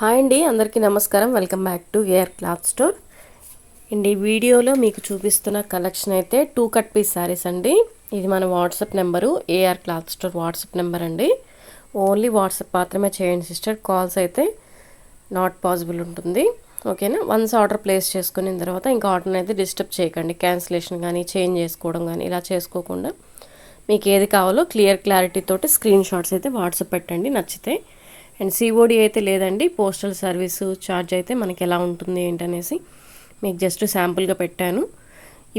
Hi అండి అందరికీ నమస్కారం. Welcome back to AR cloth store. అండి వీడియోలో మీకు చూపిస్తున్న కలెక్షన్ అయితే టూ కట్ పీస్ శారీస్ అండి. ఇది మన WhatsApp number AR cloth store WhatsApp number అండి. ఓన్లీ వాట్సాప్ మాత్రమే చేయండి సిస్టర్ కాల్స్ అయితే నాట్ పాసిబుల్ ఉంటుంది. ఓకేనా? వన్స్ ఆర్డర్ ప్లేస్ చేసుకున్న తర్వాత ఇంకా ఆర్డర్ని అయితే డిస్టర్బ్ చేయకండి. క్యాన్సిలేషన్ కానీ చేంజ్ చేసుకోవడం కానీ ఇలా చేసుకోకుండా. మీకు ఏది కావాలో క్లియర్ క్లారిటీ తోటి స్క్రీన్ షాట్స్ అయితే వాట్సాప్ పెట్టండి నచ్చితే. అండ్ సిఓడి అయితే లేదండి. పోస్టల్ సర్వీసు ఛార్జ్ అయితే మనకి ఎలా ఉంటుంది ఏంటనేసి మీకు జస్ట్ శాంపుల్గా పెట్టాను.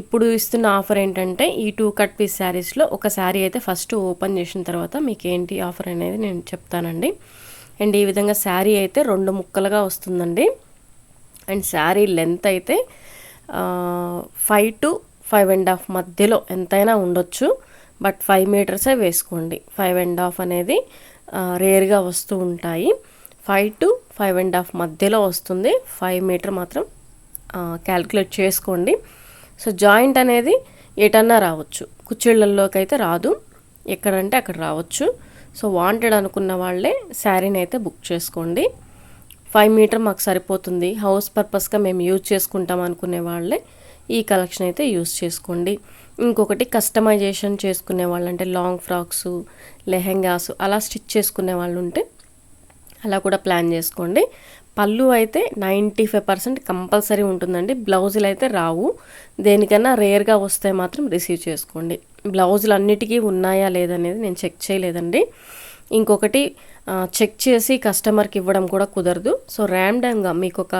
ఇప్పుడు ఇస్తున్న ఆఫర్ ఏంటంటే ఈ టూ కట్ పీస్ శారీస్లో ఒక శారీ అయితే ఫస్ట్ ఓపెన్ చేసిన తర్వాత మీకు ఏంటి ఆఫర్ అనేది నేను చెప్తానండి. అండ్ ఈ విధంగా శారీ అయితే రెండు ముక్కలుగా వస్తుందండి. అండ్ శారీ లెంత్ అయితే five to five and half మధ్యలో ఎంతైనా ఉండొచ్చు. బట్ ఫైవ్ మీటర్సే వేసుకోండి. ఫైవ్ అండ్ హాఫ్ అనేది రేర్గా వస్తూ ఉంటాయి. Five to five and half మధ్యలో వస్తుంది. ఫైవ్ మీటర్ మాత్రం క్యాల్కులేట్ చేసుకోండి. సో జాయింట్ అనేది ఎటన్నా రావచ్చు. కుచ్చిళ్ళల్లోకి అయితే రాదు. ఎక్కడంటే అక్కడ రావచ్చు. సో వాంటెడ్ అనుకున్న వాళ్ళే శారీని అయితే బుక్ చేసుకోండి. ఫైవ్ మీటర్ మాకు సరిపోతుంది. హౌస్ పర్పస్గా మేము యూజ్ చేసుకుంటాం అనుకునే వాళ్ళే ఈ కలెక్షన్ అయితే యూజ్ చేసుకోండి. ఇంకొకటి కస్టమైజేషన్ చేసుకునే వాళ్ళు అంటే లాంగ్ ఫ్రాక్స్ లెహెంగాస్ అలా స్టిచ్ చేసుకునే వాళ్ళు ఉంటే అలా కూడా ప్లాన్ చేసుకోండి. పళ్ళు అయితే నైంటీ ఫైవ్ పర్సెంట్ కంపల్సరీ ఉంటుందండి. బ్లౌజులు అయితే రావు. దేనికన్నా రేర్గా వస్తే మాత్రం రిసీవ్ చేసుకోండి. బ్లౌజులు అన్నిటికీ ఉన్నాయా లేదనేది నేను చెక్ చేయలేదండి. ఇంకొకటి చెక్ చేసి కస్టమర్కి ఇవ్వడం కూడా కుదరదు. సో ర్యాండమ్గా మీకు ఒక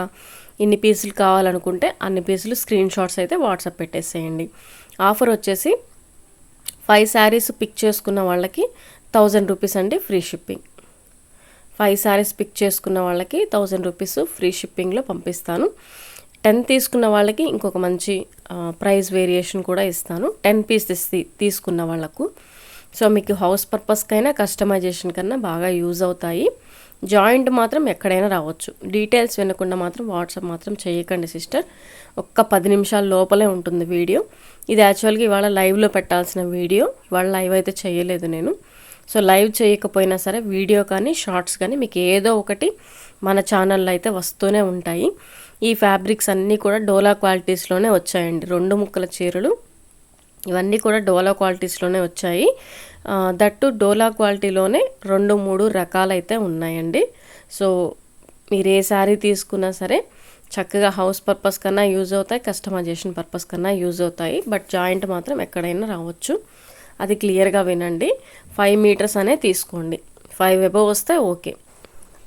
ఇన్ని పీసులు కావాలనుకుంటే అన్ని పీసులు స్క్రీన్ షాట్స్ అయితే వాట్సాప్ పెట్టేసేయండి. ఆఫర్ వచ్చేసి ఫైవ్ శారీస్ పిక్ చేసుకున్న వాళ్ళకి థౌజండ్ రూపీస్ అండి free shipping. Five sarees pick చేసుకున్న వాళ్ళకి థౌజండ్ రూపీస్ ఫ్రీ షిప్పింగ్లో పంపిస్తాను. టెన్ తీసుకున్న వాళ్ళకి ఇంకొక మంచి ప్రైస్ వేరియేషన్ కూడా ఇస్తాను. టెన్ పీసెస్ తీసుకున్న వాళ్ళకు. సో మీకు హౌస్ పర్పస్కైనా కస్టమైజేషన్ కన్నా బాగా యూజ్ అవుతాయి. జాయింట్ మాత్రం ఎక్కడైనా రావచ్చు. డీటెయిల్స్ వినకుండా మాత్రం వాట్సాప్ మాత్రం చేయకండి సిస్టర్. ఒక్క పది నిమిషాల లోపలే ఉంటుంది వీడియో. ఇది యాక్చువల్గా ఇవాళ లైవ్లో పెట్టాల్సిన వీడియో. ఇవాళ లైవ్ అయితే చేయలేదు నేను. సో లైవ్ చేయకపోయినా సరే వీడియో కానీ షార్ట్స్ కానీ మీకు ఏదో ఒకటి మన ఛానల్లో అయితే వస్తూనే ఉంటాయి. ఈ ఫ్యాబ్రిక్స్ అన్నీ కూడా డోలా క్వాలిటీస్లోనే వచ్చాయండి. రెండు ముక్కల చీరలు. ఇవన్నీ కూడా డోలా క్వాలిటీస్లోనే వచ్చాయి. దట్టు డోలా క్వాలిటీలోనే రెండు మూడు రకాలైతే ఉన్నాయండి. సో మీరు ఏ శారీ తీసుకున్నా సరే చక్కగా హౌస్ పర్పస్ కన్నా యూజ్ అవుతాయి కస్టమైజేషన్ పర్పస్ కన్నా యూజ్ అవుతాయి బట్ జాయింట్ మాత్రం ఎక్కడైనా రావచ్చు. అది క్లియర్గా వినండి. ఫైవ్ మీటర్స్ అనే తీసుకోండి. ఫైవ్ ఎబో వస్తే ఓకే.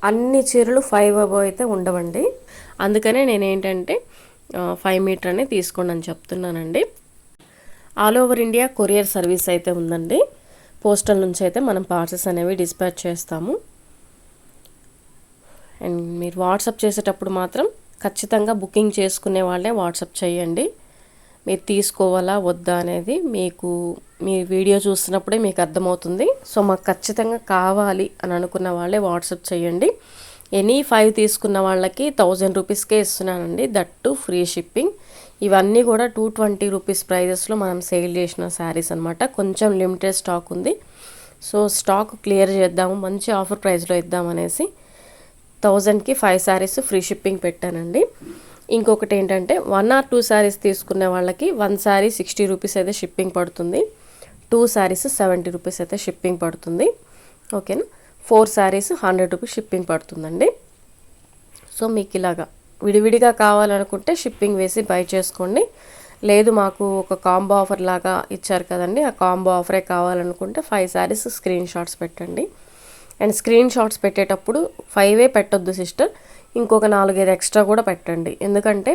అన్ని చీరలు ఫైవ్ అబవ్ అయితే ఉండవండి. అందుకనే నేనేంటంటే ఫైవ్ మీటర్ అనే తీసుకోండి అని చెప్తున్నానండి. All over India courier service అయితే ఉందండి. పోస్టల్ నుంచి అయితే మనం పార్సెస్ అనేవి డిస్పాచ్ చేస్తాము. అండ్ మీరు వాట్సాప్ చేసేటప్పుడు మాత్రం ఖచ్చితంగా బుకింగ్ చేసుకునే వాళ్ళే వాట్సాప్ చేయండి. మీరు తీసుకోవాలా వద్దా అనేది మీకు మీ వీడియో చూస్తున్నప్పుడే మీకు అర్థమవుతుంది. సో మాకు ఖచ్చితంగా కావాలి అని అనుకున్న వాళ్ళే వాట్సాప్ చేయండి. ఎనీ ఫైవ్ తీసుకున్న వాళ్ళకి థౌజండ్ రూపీస్కే ఇస్తున్నానండి. That too free shipping. ఇవన్నీ కూడా టూ ట్వంటీ రూపీస్ ప్రైజెస్లో మనం సేల్ చేసిన శారీస్ అనమాట కొంచెం లిమిటెడ్ స్టాక్ ఉంది. సో స్టాక్ క్లియర్ చేద్దాము. మంచి ఆఫర్ ప్రైస్లో ఇద్దామనేసి థౌజండ్కి ఫైవ్ శారీస్ ఫ్రీ షిప్పింగ్ పెట్టానండి. ఇంకొకటి ఏంటంటే వన్ ఆర్ టూ శారీస్ తీసుకునే వాళ్ళకి వన్ శారీ సిక్స్టీ రూపీస్ అయితే షిప్పింగ్ పడుతుంది. టూ శారీస్ సెవెంటీ రూపీస్ అయితే షిప్పింగ్ పడుతుంది. ఓకేనా? Four sarees hundred rupees shipping పడుతుందండి. సో మీకు ఇలాగా విడివిడిగా కావాలనుకుంటే షిప్పింగ్ వేసి బై చేసుకోండి. లేదు మాకు ఒక కాంబో ఆఫర్ లాగా ఇచ్చారు కదండి. ఆ కాంబో ఆఫరే కావాలనుకుంటే ఫైవ్ శారీస్ స్క్రీన్ షాట్స్ పెట్టండి. అండ్ స్క్రీన్ షాట్స్ పెట్టేటప్పుడు ఫైవే పెట్టొద్దు సిస్టర్ ఇంకొక నాలుగైదు ఎక్స్ట్రా కూడా పెట్టండి. ఎందుకంటే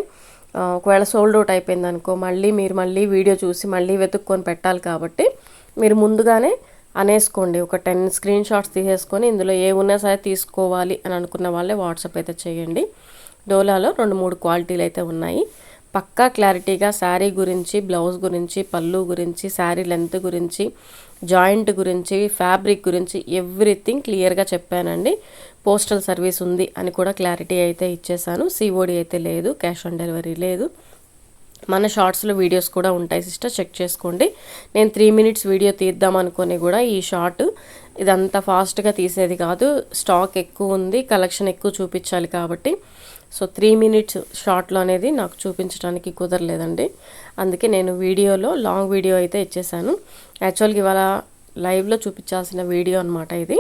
ఒకవేళ సోల్డ్ అవుట్ అయిపోయింది అనుకో మళ్ళీ మీరు మళ్ళీ వీడియో చూసి మళ్ళీ వెతుక్కొని పెట్టాలి కాబట్టి మీరు ముందుగానే అనేసుకోండి. ఒక టెన్ స్క్రీన్ షాట్స్ తీసేసుకొని ఇందులో ఏ ఉన్నా సరే తీసుకోవాలి అని అనుకున్న వాళ్ళే వాట్సాప్ అయితే చేయండి. డోలాలో రెండు మూడు క్వాలిటీలు అయితే ఉన్నాయి. పక్కా క్లారిటీగా శారీ గురించి బ్లౌజ్ గురించి పళ్ళు గురించి శారీ లెంత్ గురించి జాయింట్ గురించి ఫ్యాబ్రిక్ గురించి ఎవ్రీథింగ్ క్లియర్గా చెప్పానండి. పోస్టల్ సర్వీస్ ఉంది అని కూడా క్లారిటీ అయితే ఇచ్చేసాను. సిఓడి అయితే లేదు క్యాష్ ఆన్ డెలివరీ లేదు. మన షార్ట్స్లో వీడియోస్ కూడా ఉంటాయి సిస్టర్ చెక్ చేసుకోండి. నేను త్రీ మినిట్స్ వీడియో తీద్దాం అనుకుని కూడా ఈ షార్ట్ ఇదంతా ఫాస్ట్గా తీసేది కాదు. స్టాక్ ఎక్కువ ఉంది కలెక్షన్ ఎక్కువ చూపించాలి కాబట్టి సో త్రీ మినిట్స్ షార్ట్లో అనేది నాకు చూపించడానికి కుదరలేదండి. అందుకే నేను వీడియోలో లాంగ్ వీడియో అయితే ఇచ్చేసాను. యాక్చువల్గా ఇవాళ లైవ్లో చూపించాల్సిన వీడియో అనమాట ఇది.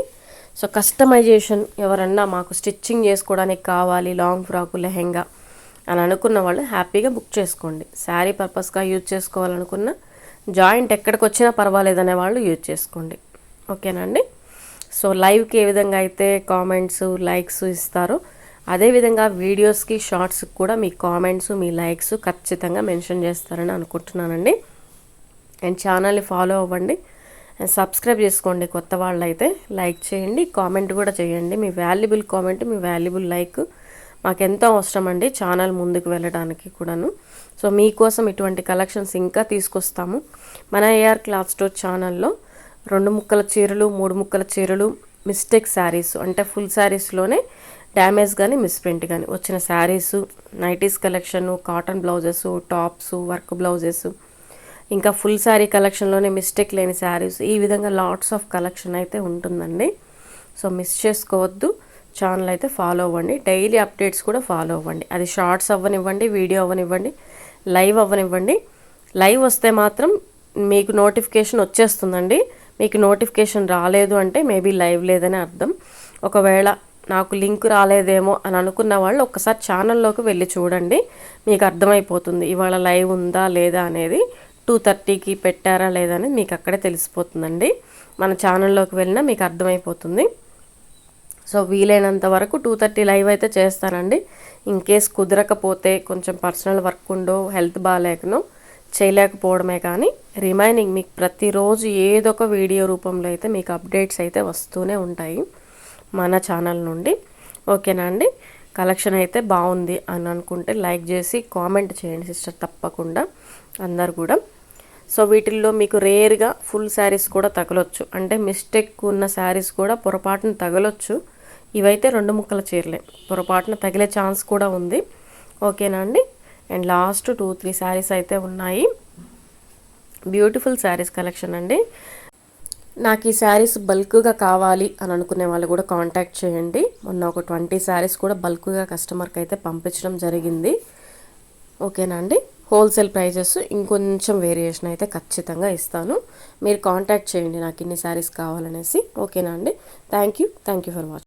సో కస్టమైజేషన్ ఎవరన్నా మాకు స్టిచ్చింగ్ చేసుకోవడానికి కావాలి లాంగ్ ఫ్రాకు లెహెంగా అని అనుకున్న వాళ్ళు హ్యాపీగా బుక్ చేసుకోండి. శారీ పర్పస్గా యూజ్ చేసుకోవాలనుకున్న జాయింట్ ఎక్కడికి వచ్చినా పర్వాలేదనే వాళ్ళు యూజ్ చేసుకోండి. ఓకేనండి సో లైవ్కి ఏ విధంగా అయితే కామెంట్స్ లైక్స్ ఇస్తారో అదేవిధంగా వీడియోస్కి షార్ట్స్కి కూడా మీ కామెంట్స్ మీ లైక్స్ ఖచ్చితంగా మెన్షన్ చేస్తారని అనుకుంటున్నానండి. అండ్ ఛానల్ని ఫాలో అవ్వండి. అండ్ సబ్స్క్రైబ్ చేసుకోండి కొత్త వాళ్ళు అయితే లైక్ చేయండి కామెంట్ కూడా చేయండి. మీ వాల్యుబుల్ కామెంట్ మీ వాల్యుబుల్ లైక్ మాకెంతో అవసరం అండి ఛానల్ ముందుకు వెళ్ళడానికి కూడాను. సో మీకోసం ఇటువంటి కలెక్షన్స్ ఇంకా తీసుకొస్తాము. మన ఏఆర్ క్లాత్ స్టోర్ ఛానల్లో రెండు ముక్కల చీరలు మూడు ముక్కల చీరలు మిస్టేక్ శారీస్ అంటే ఫుల్ శారీస్లోనే డ్యామేజ్ కానీ మిస్ప్రింట్ కానీ వచ్చిన sarees nighties collection cotton blouses tops work blouses ఇంకా ఫుల్ శారీ కలెక్షన్లోనే మిస్టేక్ లేని శారీస్ ఈ విధంగా లాట్స్ ఆఫ్ కలెక్షన్ అయితే ఉంటుందండి. సో మిస్ చేసుకోవద్దు. ఛానల్ అయితే ఫాలో అవ్వండి. డైలీ అప్డేట్స్ కూడా ఫాలో అవ్వండి. అది షార్ట్స్ అవ్వనివ్వండి వీడియో అవ్వనివ్వండి లైవ్ అవ్వనివ్వండి. లైవ్ వస్తే మాత్రం మీకు నోటిఫికేషన్ వచ్చేస్తుందండి. మీకు నోటిఫికేషన్ రాలేదు అంటే మేబీ లైవ్ లేదని అర్థం. ఒకవేళ నాకు లింక్ రాలేదేమో అని అనుకున్న వాళ్ళు ఒక్కసారి ఛానల్లోకి వెళ్ళి చూడండి. మీకు అర్థమైపోతుంది. ఇవాళ లైవ్ ఉందా లేదా అనేది టూ థర్టీకి పెట్టారా లేదా అనేది మీకు అక్కడే తెలిసిపోతుందండి. మన ఛానల్లోకి వెళ్ళినా మీకు అర్థమైపోతుంది. సో వీలైనంత వరకు టూ థర్టీ లైవ్ అయితే చేస్తానండి. ఇన్ కేస్ కుదరకపోతే కొంచెం పర్సనల్ వర్క్ ఉండో హెల్త్ బాగాలేకనో చేయలేకపోవడమే కానీ రిమైనింగ్ మీకు ప్రతిరోజు ఏదో ఒక వీడియో రూపంలో అయితే మీకు అప్డేట్స్ అయితే వస్తూనే ఉంటాయి. మన ఛానల్ నుండి. ఓకేనా అండి? కలెక్షన్ అయితే బాగుంది అని అనుకుంటే లైక్ చేసి కామెంట్ చేయండి సిస్టర్ తప్పకుండా అందరు కూడా. సో వీటిల్లో మీకు రేర్గా ఫుల్ శారీస్ కూడా తగలొచ్చు. అంటే మిస్టేక్ ఉన్న శారీస్ కూడా పొరపాటున తగలొచ్చు. ఇవైతే రెండు ముక్కల చీరలే. పొరపాటున తగిలే ఛాన్స్ కూడా ఉంది. ఓకేనా అండి? And last two three sarees అయితే ఉన్నాయి. బ్యూటిఫుల్ శారీస్ కలెక్షన్ అండి. నాకు ఈ శారీస్ బల్క్గా కావాలి అని అనుకునే వాళ్ళు కూడా కాంటాక్ట్ చేయండి. మొన్న ఒక ట్వంటీ శారీస్ కూడా బల్క్గా కస్టమర్కి అయితే పంపించడం జరిగింది. ఓకేనా అండి? హోల్సేల్ ప్రైజెస్ ఇంకొంచెం వేరియేషన్ అయితే ఖచ్చితంగా ఇస్తాను. మీరు కాంటాక్ట్ చేయండి నాకు ఇన్ని శారీస్ కావాలనేసి. ఓకేనా అండి? Thank you. Thank you for watching